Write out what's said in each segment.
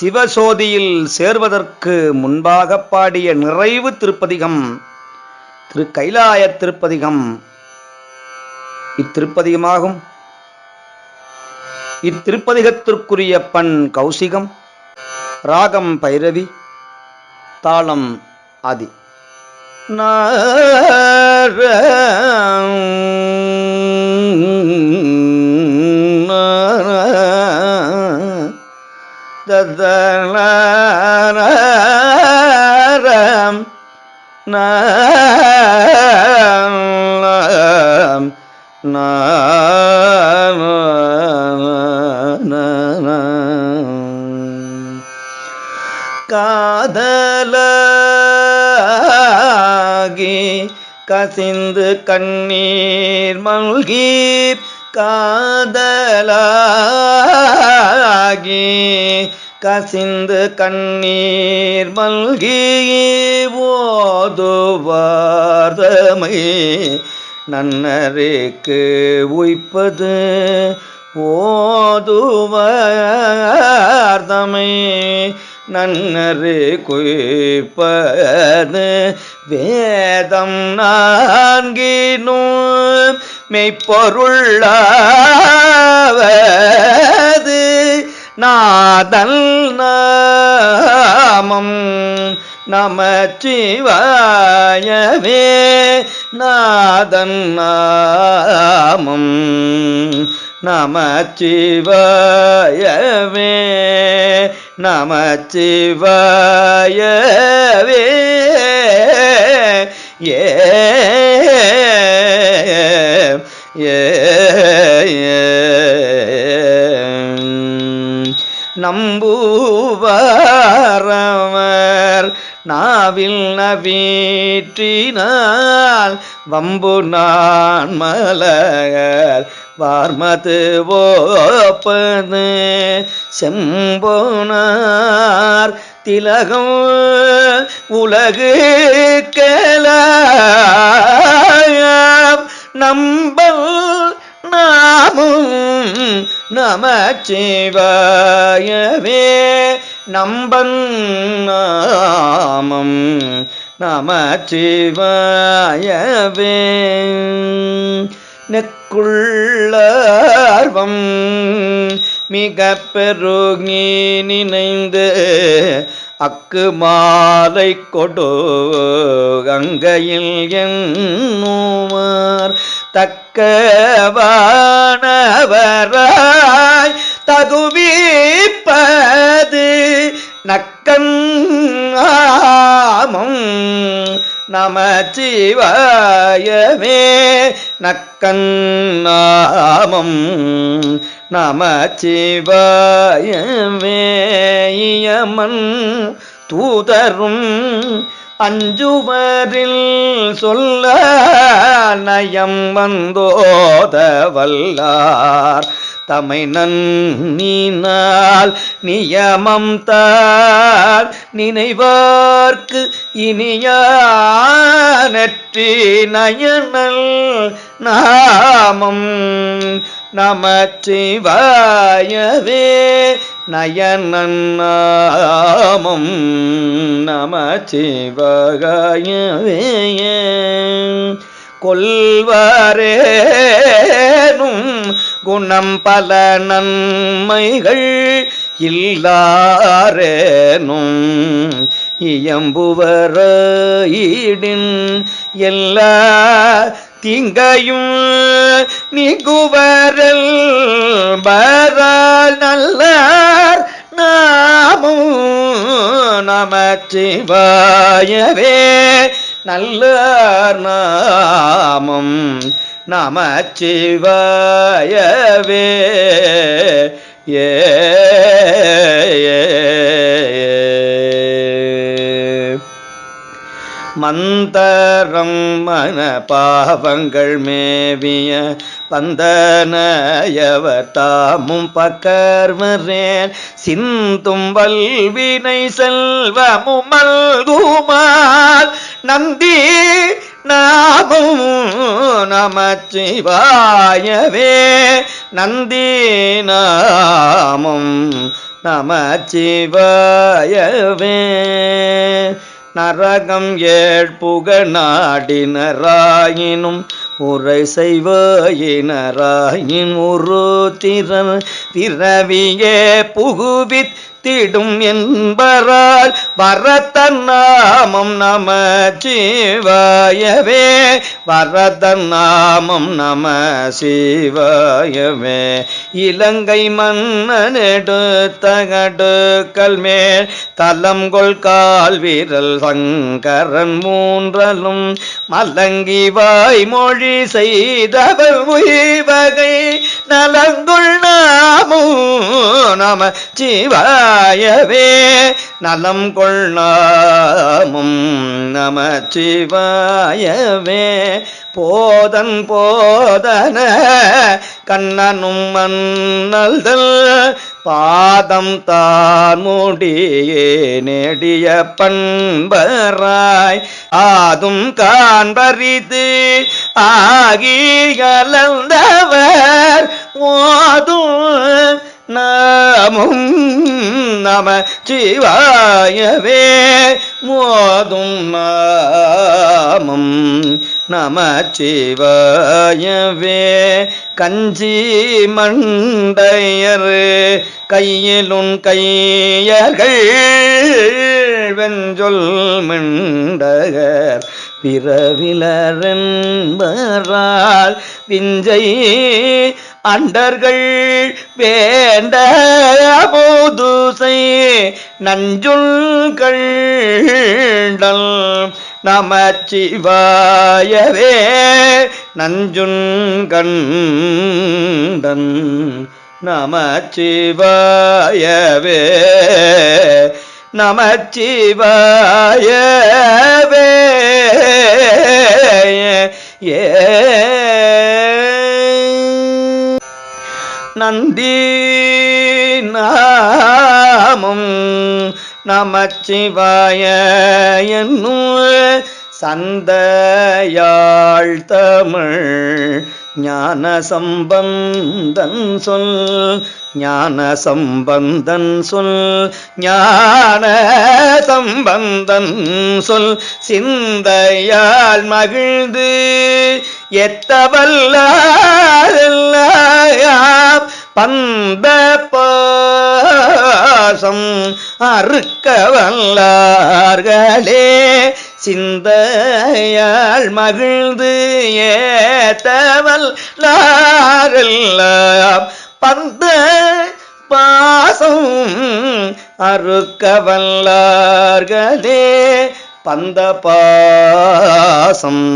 சிவசோதியில் சேர்வதற்கு முன்பாக பாடிய நிறைவு திருப்பதிகம் திரு கைலாய திருப்பதிகம். இத்திருப்பதிகமாகும். இத்திருப்பதிகத்திற்குரிய பண் கௌசிகம் ராகம் பைரவி தாளம் ஆதி. ததம் காதலாகி கசிந்து கண்ணீர் மல்கி காதலாகி கசிந்து கண்ணீர் மல்கி ஓதுவார்தமை நன்னருக்கு உய்ப்பது ஓதுவார்தமை நன்னரு குய்ப்பது வேதம் நான்கினும் மெய்ப்பொருளாவது நாதல் நாமம் நமச்சிவாயவே நாதன் நாமம் நமச்சிவாயவே நமச்சிவாயவே ஏ ஏ நம்புவாரவர். நாவில் நவீற்றினால் வம்பு நான் மலர். வார்மது ஓப்பது செம்போனார். திலகம் உலகு கேளாம் நம்பல் நாமும் நமச்சிவாயவே. நம்பன் நாமம் நமச்சிவாயவே. நெக்குள்ளார்வம் மிக பெருகி நினைந்து அக்கு மாலை கொடு கங்கையில் என் தக்க நக்கவானவராய் தகுவிப்பது நக்கன் ஆமம் நமச்சிவாயவே நக்கன் நாமம் இயமன் தூதரும் அஞ்சுவரில் சொல்ல நயம் வந்தோத வல்லார் தமை நன்னினால் நியமம் தார். நினைவார்க்கு இனியானற்றி நயனல் நாமம் நமச்சிவாயவே. நயனன் நம நமச்சிவாயவே கொல்வாரேனும் குணம் பல நன்மைகள் இல்லாரேனும் இயம்புவராயிடின் எல்லா திங்கையும் நீங்குவரல் வரால் நல்லார் நாமும் நமச்சிவாயவே. நல்லார் நாமும் நமச்சிவாயவே. ஏ மந்தரம் மன பாவங்கள் மேவிய பந்தனயவர் தாமும் பக்கர்மரேன் சிந்தும் வல்வினை செல்வமும் மல்குமால் நந்தி நாமும் நமச்சிவாயவே. நந்தி நாமும் நமச்சிவாயவே. நரகம் ஏழ்புக நாடினராயினும் உரை செய்வாயினராயின் ஒரு திறன் திறவியே புகுவித் திடும் என்பரால் வரதநாமம் நம சிவாயவே. வரதநாமம் நம சிவாயவே. இலங்கை மன்னனெடு தகடு கல்மேல் தலம் கொள் கால் வீரல் சங்கரன் மூன்றலும் மலங்கி வாய்மொழி செய்தவர் உயிர்வகை நலங்குள் நாமும் நம சிவா சிவாயவே நலம் கொள்ளாமும் நம சிவாயவே. போதன் போதன கண்ணனும் மன்னல்தல் பாதம் தான் முடியே நெடிய பண்பராய். ஆதும் காண்பரிது ஆகி கலந்தவர் ஓதும் நாமும் நம சிவாயவே மோதும் நாமம் நம சிவாயவே கஞ்சி மண்டையர் கையிலுன் கையர்கள் வெஞ்சொல் மிண்டகர் பிறவிலரென்பரால் விஞ்சை அண்டர்கள் வேண்ட போதுசை நஞ்சுள்கள் நமச்சிவாயவே நஞ்சுண்கண்டன் நமச்சிவாயவே நமச்சிவாயவே ஏ நந்தி நாமம் நமச்சிவாய என்னும் சந்தையாழ் தமிழ் ஞான சம்பந்தன் சொல் ஞான சம்பந்தன் சொல் ஞான சம்பந்தன் சொல். சிந்தையால் மகிழ்ந்து எத்தவல்லாரெல்லாம் பந்த பாசம் அறுக்க வல்லார்களே சிந்தையாள் மகிழ்ந்து ஏத்தவல்லாரெல்லாம் பந்த பாசம் அறுக்கவல்லார்களே பந்த பாசம்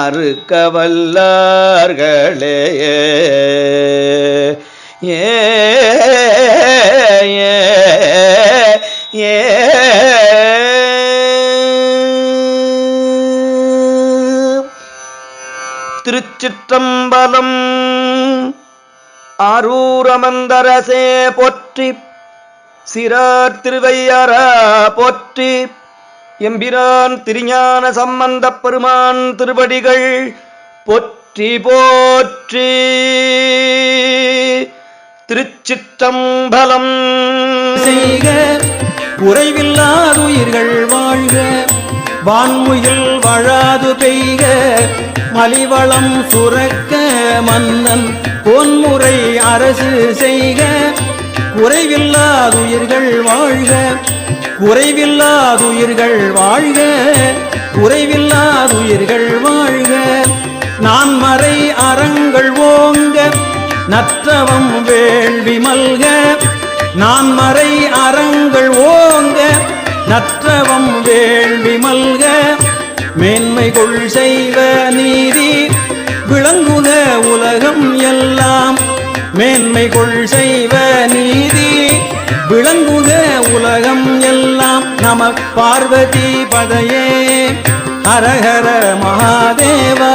அறுக்கவல்லார்களே. ஏ திருச்சிற்றம்பலம் ஆரூரமந்தரசே போற்றி. சிறார் திருவையரா போற்றி. எம்பிரான் திருஞான சம்பந்த பெருமான் திருவடிகள் போற்றி போற்றி. திருச்சிற்றம்பலம். செய்க. குறைவில்லாதுயிர்கள் வாழ்க. வான்முயில் வாழாது பெய்க. மலிவளம் சுரக்க மன்னன் பொன்முறை அரசு செய்க. குறைவில்லாதுயிர்கள் வாழ்க குறைவில்லாதுயிர்கள் வாழ்க குறைவில்லாதுயிர்கள் வாழ்க. நான் மறை அறங்கள் ஓங்க நற்றவம் வேள்வி மல்க. நான் மறை அறங்கள் ஓங்க நற்றவம் வேள்வி மல்க. மேன்மை கொள் செய்வ நீதி விளங்குக உலகம் எல்லாம். மேன்மை கொள் செய்வ நீதி விளங்குக உலகம் எல்லாம். நம பார்வதி பதையே ஹரஹர மகாதேவா.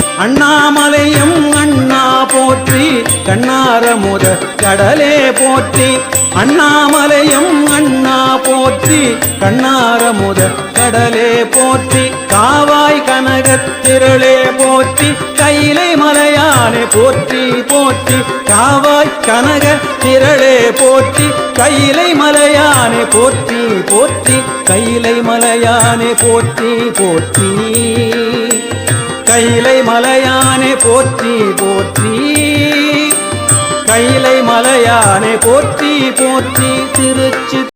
அண்ணாமலையும் அண்ணா போற்றி கண்ணாரமுத கடலே போற்றி. அண்ணாமலையும் அண்ணா போற்றி கண்ணாரமுத கடலே போற்றி. காவாய் கனகத்திரளே போற்றி கைலை மலையானே போற்றி போற்றி. காவாய் கனக திரளே போற்றி கைலை மலையானே போற்றி போற்றி. கைலை மலையானே போற்றி போற்றி. கைலை மலையானே போற்றி போற்றி. கைலை மலையானே போற்றி போற்றி. திருச்சி